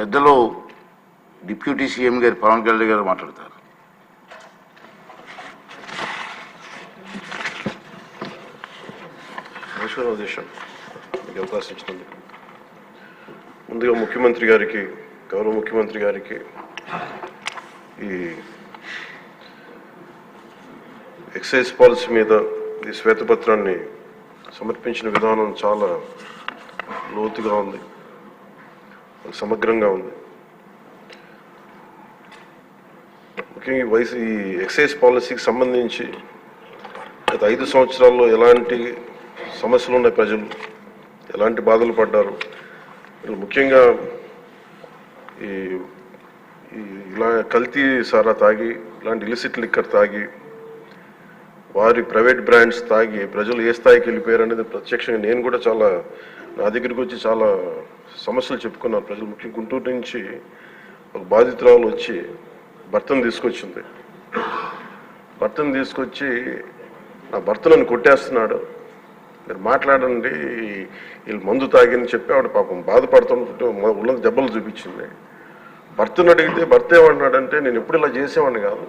పెద్దలో deputy CM గారు పవన్ కళ్యాణ్ గారు మాట్లాడతారు. ఉద్దేశం అధ్యక్ష. అవకాశం ఇచ్చినందుకు. ముందుగా ముఖ్యమంత్రి గారికి గౌరవ ముఖ్యమంత్రి గారికి ఈ ఎక్సైజ్ పాలసీ మీద ఈ శ్వేతపత్రాన్ని సమర్పించిన విధానం చాలా లోతుగా ఉంది. సమగ్రంగా ఉంది. ముఖ్యంగా ఈ వయసు ఈ ఎక్సైజ్ పాలసీకి సంబంధించి గత ఐదు సంవత్సరాల్లో ఎలాంటి సమస్యలు ఉన్నాయి ప్రజలు? ఎలాంటి బాధలు పడ్డారు? వీళ్ళు ముఖ్యంగా ఈ ఇలా కల్తీ సారా తాగి ఇలాంటి ఇలిసిట్ లిక్కర్ తాగి వారి ప్రైవేట్ బ్రాండ్స్ తాగి ప్రజలు ఏ స్థాయికి వెళ్ళిపోయారు అనేది ప్రత్యక్షంగా నేను కూడా చాలా నా దగ్గరికి వచ్చి చాలా సమస్యలు చెప్పుకున్నాను. ప్రజలు ముఖ్యంగా గుంటూరు నుంచి ఒక బాధితురాలు వచ్చి భర్తను తీసుకొచ్చింది. భర్తను తీసుకొచ్చి నా భర్త నన్ను కొట్టేస్తున్నాడు. మీరు మాట్లాడండి వీళ్ళు మందు తాగిని చెప్పి ఆవిడ పాపం బాధపడుతుంటే ఉన్నది దెబ్బలు చూపించింది. భర్తను అడిగితే భర్త ఏమన్నాడంటే నేను ఎప్పుడు ఇలా చేసేవాడిని కాదు.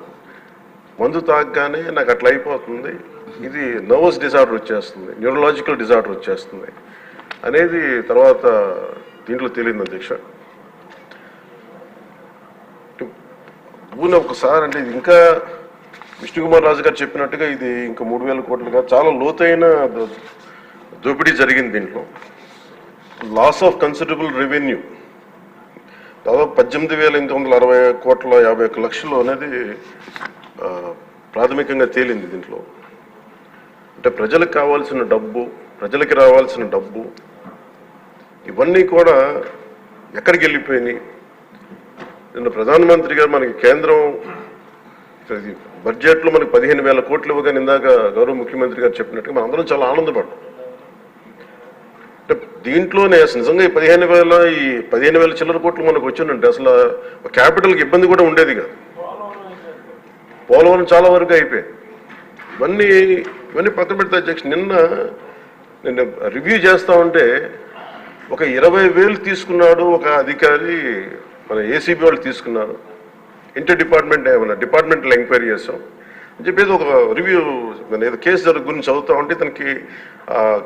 మందు తాగగానే నాకు అట్లా అయిపోతుంది. ఇది నర్వస్ డిజార్డర్ వచ్చేస్తుంది న్యూరలాజికల్ డిజార్డర్ వచ్చేస్తుంది అనేది తర్వాత దీంట్లో తెలియదు అధ్యక్ష. ఊన ఒకసారి అంటే ఇది ఇంకా విష్ణుకుమార్ రాజు గారు చెప్పినట్టుగా ఇది ఇంకా మూడు వేల కోట్లుగా చాలా లోతైన దోపిడీ జరిగింది దీంట్లో. లాస్ ఆఫ్ కన్సిడరబుల్ రెవెన్యూ దాదాపు పద్దెనిమిది వేల ఎనిమిది వందల అరవై కోట్ల యాభై ఒక్క లక్షలు అనేది ప్రాథమికంగా తేలింది దీంట్లో. అంటే ప్రజలకు కావాల్సిన డబ్బు ప్రజలకి రావాల్సిన డబ్బు ఇవన్నీ కూడా ఎక్కడికి వెళ్ళిపోయినాయి? నిన్న ప్రధానమంత్రి గారు మనకి కేంద్రం బడ్జెట్లో మనకి పదిహేను వేల కోట్లు ఇవ్వగానే ఇందాక గౌరవ ముఖ్యమంత్రి గారు చెప్పినట్టుగా మనం అందరం చాలా ఆనందపడ్డాం. అంటే దీంట్లోనే అసలు నిజంగా ఈ పదిహేను వేల ఈ పదిహేను వేల చిల్లర కోట్లు మనకు వచ్చిందంటే అసలు క్యాపిటల్కి ఇబ్బంది కూడా ఉండేది కాదు. పోలవరం చాలా వరకు అయిపోయింది ఇవన్నీ ఇవన్నీ పక్కన పెడితే అధ్యక్ష నిన్న నిన్న రివ్యూ చేస్తా ఉంటే ఒక ఇరవై వేలు తీసుకున్నాడు ఒక అధికారి మన ఏసీబీ వాళ్ళు తీసుకున్నారు. ఇంటర్ డిపార్ట్మెంట్ ఏమన్నా డిపార్ట్మెంట్లో ఎంక్వైరీ చేస్తాం అని చెప్పేసి ఒక రివ్యూ మన ఏదో కేసు జరుగు గురించి చదువుతా ఉంటే తనకి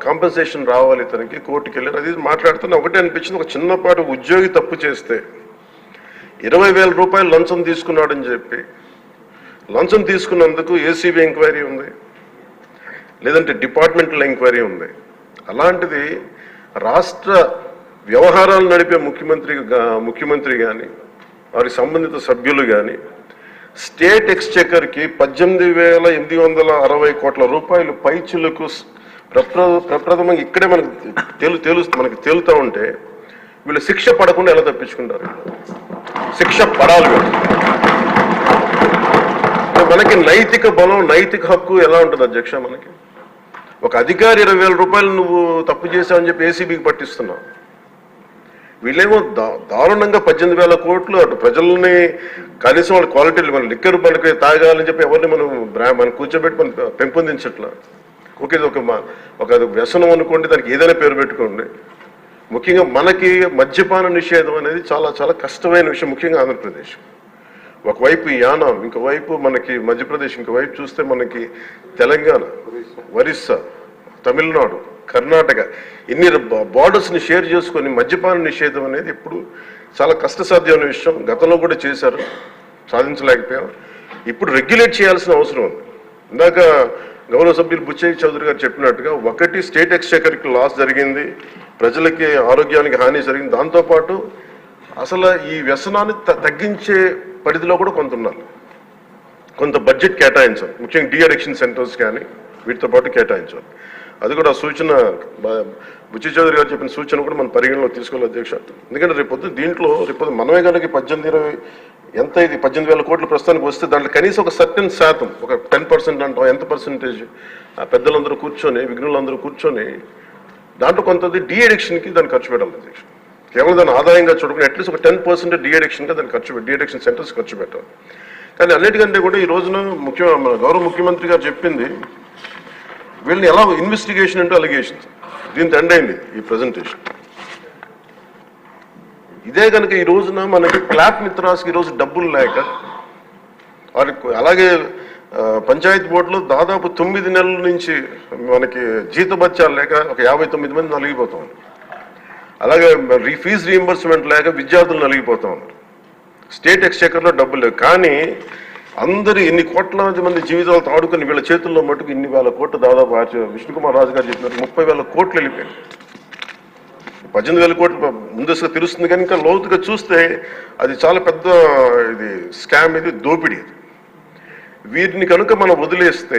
కాంపెన్సేషన్ రావాలి తనకి కోర్టుకి వెళ్ళారు. అది మాట్లాడుతున్నా ఒకటే అనిపించింది. ఒక చిన్నపాటి ఉద్యోగి తప్పు చేస్తే ఇరవై వేల రూపాయలు లంచం తీసుకున్నాడని చెప్పి లంచం తీసుకున్నందుకు ఏసీబీ ఎంక్వైరీ ఉంది. లేదంటే డిపార్ట్మెంటల్ ఎంక్వైరీ ఉంది. అలాంటిది రాష్ట్ర వ్యవహారాలు నడిపే ముఖ్యమంత్రి ముఖ్యమంత్రి కానీ వారి సంబంధిత సభ్యులు కానీ స్టేట్ ఎక్స్చెకర్కి పద్దెనిమిది వేల ఎనిమిది వందల అరవై కోట్ల రూపాయలు పైచులకు ప్రప్ర ప్రప్రథమంగా ఇక్కడే మనకు తెలు తెలు మనకి తేలుతూ ఉంటే వీళ్ళు శిక్ష పడకుండా ఎలా తప్పించుకుంటారు? శిక్ష పడాలి వీళ్ళు. మనకి నైతిక బలం నైతిక హక్కు ఎలా ఉంటుంది అధ్యక్ష మనకి? ఒక అధికారి ఇరవై వేల రూపాయలు నువ్వు తప్పు చేసావని చెప్పి ఏసీబీకి పట్టిస్తున్నావు. వీళ్ళేమో దా- దారుణంగా పద్దెనిమిది వేల కోట్లు అటు ప్రజల్ని కనీసం వాళ్ళ క్వాలిటీలు మన లిక్కర్ మనకి తాగాలని చెప్పి ఎవరిని మనం బ్రా మనం కూర్చోబెట్టి మనం పెంపొందించట్లా? ఓకే ఇది ఒక ఒక వ్యసనం అనుకోండి దానికి ఏదైనా పేరు పెట్టుకోండి. ముఖ్యంగా మనకి మద్యపాన నిషేధం అనేది చాలా చాలా కష్టమైన విషయం ముఖ్యంగా ఆంధ్రప్రదేశ్. ఒకవైపు యానం ఇంకోవైపు మనకి మధ్యప్రదేశ్ ఇంకోవైపు చూస్తే మనకి తెలంగాణ ఒరిస్సా తమిళనాడు కర్ణాటక. ఇన్ని బార్డర్స్ని షేర్ చేసుకొని మద్యపాన నిషేధం అనేది ఇప్పుడు చాలా కష్టసాధ్యమైన విషయం. గతంలో కూడా చేశారు సాధించలేకపోయాం. ఇప్పుడు రెగ్యులేట్ చేయాల్సిన అవసరం ఉంది. ఇందాక గౌరవ సభ్యులు బుచ్చయ్య చౌదరి గారు చెప్పినట్టుగా ఒకటి స్టేట్ ఎక్స్చేకర్కి లాస్ జరిగింది ప్రజలకి ఆరోగ్యానికి హాని జరిగింది. దాంతోపాటు అసలు ఈ వ్యసనాన్ని త- తగ్గించే పరిధిలో కూడా కొంత ఉన్నారు. కొంత బడ్జెట్ కేటాయించాలి ముఖ్యంగా డి అడిక్షన్ సెంటర్స్ కానీ వీటితో పాటు కేటాయించాలి అది కూడా సూచన బుచ్చి చౌదరి గారు చెప్పిన సూచన కూడా మనం పరిగణలో తీసుకోవాలి అధ్యక్ష. ఎందుకంటే రేపొద్దు దీంట్లో రేపొద్దు మనమే కనుక పద్దెనిమిది ఇరవై ఎంత ఇది? పద్దెనిమిది వేల కోట్లు ప్రస్తుతానికి వస్తే దాంట్లో కనీసం ఒక సర్టెన్ శాతం ఒక టెన్ పర్సెంట్ అంటాం ఎంత పర్సెంటేజ్ ఆ పెద్దలందరూ కూర్చొని విఘ్నులందరూ కూర్చొని దాంట్లో కొంతది డి అడిక్షన్కి దాన్ని ఖర్చు పెట్టాలి అధ్యక్ష. కేవలం దాని ఆదాయంగా చూడకుండా అట్లీస్ట్ ఒక టెన్ పర్సెంట్ డిఎడిక్షన్గా దాన్ని ఖర్చు పెట్టి సెంటర్స్ ఖర్చు పెట్టాలి కానీ అన్నిటికంటే కూడా ఈ రోజున ముఖ్య మన గౌరవ ముఖ్యమంత్రి గారు చెప్పింది వీళ్ళని ఎలా ఇన్వెస్టిగేషన్ అంటే అలిగేషన్స్ దీని ఎండ్ అయింది ఈ ప్రజెంటేషన్. ఇదే కనుక ఈ రోజున మనకి క్లాప్ మిత్రాస్కి ఈరోజు డబ్బులు లేక అలాగే పంచాయత్ పంచాయతీ బోర్డులో దాదాపు తొమ్మిది నెలల నుంచి మనకి జీతభత్యాలు లేక ఒక యాభై తొమ్మిది మంది నలిగిపోతాం. అలాగే రీ ఫీజు రీఎంబర్స్మెంట్ లేక విద్యార్థులు నలిగిపోతూ ఉన్నారు. స్టేట్ ఎక్స్చేకర్లో డబ్బులు లేవు. కానీ అందరు ఇన్ని కోట్ల మంది జీవితాలతో ఆడుకుని వీళ్ళ చేతుల్లో మటుకు ఇన్ని వేల కోట్లు దాదాపు విష్ణుకుమార్ రాజు గారు చెప్పినట్టు ముప్పై వేల కోట్లు వెళ్ళిపోయాయి. పద్దెనిమిది వేల కోట్లు ముందస్తుగా తెలుస్తుంది కానీ ఇంకా లోతుగా చూస్తే అది చాలా పెద్ద ఇది స్కామ్ ఇది దోపిడీ వీరిని కనుక మనం వదిలేస్తే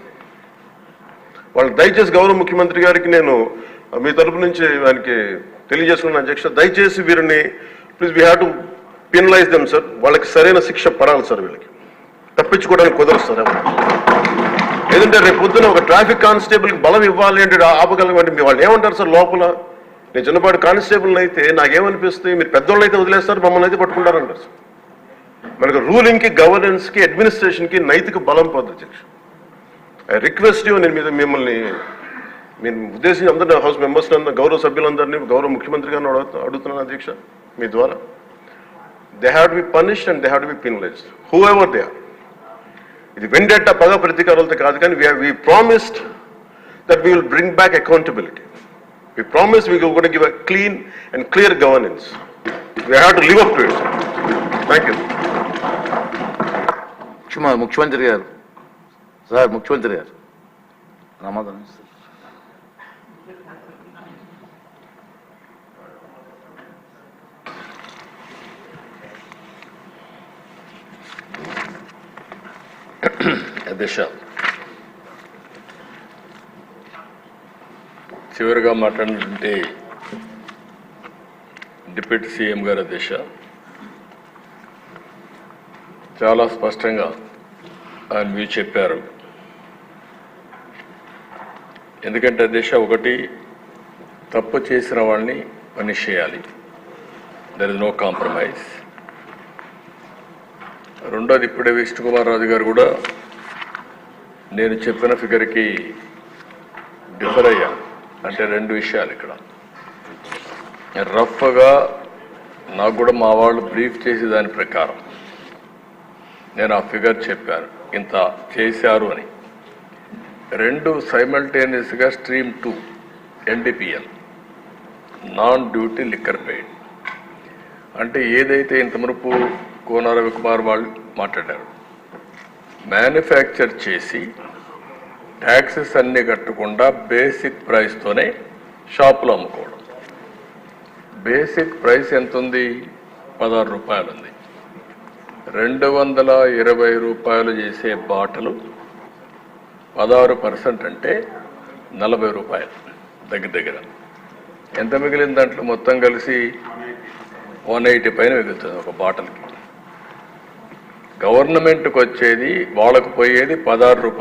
వాళ్ళు దయచేసి గౌరవ ముఖ్యమంత్రి గారికి నేను మీ తరపు నుంచి ఆయనకి తెలియజేస్తున్నాను. అధ్యక్ష దయచేసి వీరిని please we have to penalize them sir వాళ్ళకి సరైన శిక్ష పడాలి సార్ వీళ్ళకి. తప్పించుకోవడానికి కుదరదు సార్ ఏదంటే రేపు పొద్దున ఒక ట్రాఫిక్ కానిస్టేబుల్కి బలం ఇవ్వాలి అంటే ఆపగలమంటే మీ వాళ్ళు ఏమంటారు సార్ లోపల? నేను చిన్నపాటి కానిస్టేబుల్ అయితే నాకేమనిపిస్తుంది? మీరు పెద్దోళ్ళు అయితే వదిలేస్తారు మమ్మల్ని అయితే పట్టుకుంటారంటారు సార్ మనకు రూలింగ్కి గవర్నెన్స్కి అడ్మినిస్ట్రేషన్కి నైతిక బలం పొంది ఐ రిక్వెస్ట్ యూ నేను మీద మిమ్మల్ని నేను ఉద్దేశించి అందరినీ హౌస్ మెంబర్స్ గౌరవ సభ్యులందరినీ గౌరవ ముఖ్యమంత్రి గారిని అడుగుతా- అడుగుతున్నాను అధ్యక్ష మీ ద్వారా. They have to be punished and they have to be penalized whoever they are ఇది వెండెట్ట పగ ప్రతీకారాలతో కాదు కానీ we we promised that we will bring back accountability we promise we కూడా give a clean and clear governance we have to live up to it thank you ముఖ్యమంత్రి గారు sir ముఖ్యమంత్రి గారు. సమాధానం చివరిగా మాట్లాడినటువంటి డిప్యూటీ సీఎం గారి దిశ చాలా స్పష్టంగా ఆయన మీరు చెప్పారు. ఎందుకంటే దిశ ఒకటి తప్పు చేసిన వాళ్ళని పనిష్ చేయాలి. దర్ ఇస్ నో కాంప్రమైజ్ రెండోది ఇప్పుడే విష్ణుకుమార్ రాజు గారు కూడా నేను చెప్పిన ఫిగర్కి డిఫర్ అయ్యా. అంటే రెండు విషయాలు ఇక్కడ. రఫ్గా నాకు కూడా మా వాళ్ళు బ్రీఫ్ చేసే దాని ప్రకారం. నేను ఆ ఫిగర్ చెప్పాను. ఇంత చేశారు అని. రెండు సైమల్టేనియస్గా stream to N D P L non duty liquor paid. అంటే ఏదైతే ఇంత మునుపు కోన రవికుమార్ వాళ్ళు మాట్లాడారు మ్యానుఫ్యాక్చర్ చేసి ట్యాక్సెస్ అన్నీ కట్టకుండా బేసిక్ ప్రైస్తోనే షాపులో అమ్ముకోవడం. బేసిక్ ప్రైస్ ఎంత ఉంది పదహారు రూపాయలు ఉంది రెండు వందల ఇరవై రూపాయలు చేసే బాటలు పదహారు పర్సెంట్ అంటే నలభై రూపాయలు దగ్గర దగ్గర. ఎంత మిగిలిన దాంట్లో? మొత్తం కలిసి వన్ ఎయిటీ పైన మిగులుతుంది ఒక బాటిల్కి. గవర్నమెంట్కి వచ్చేది వాళ్ళకు పోయేది పదహారు రూపాయలు.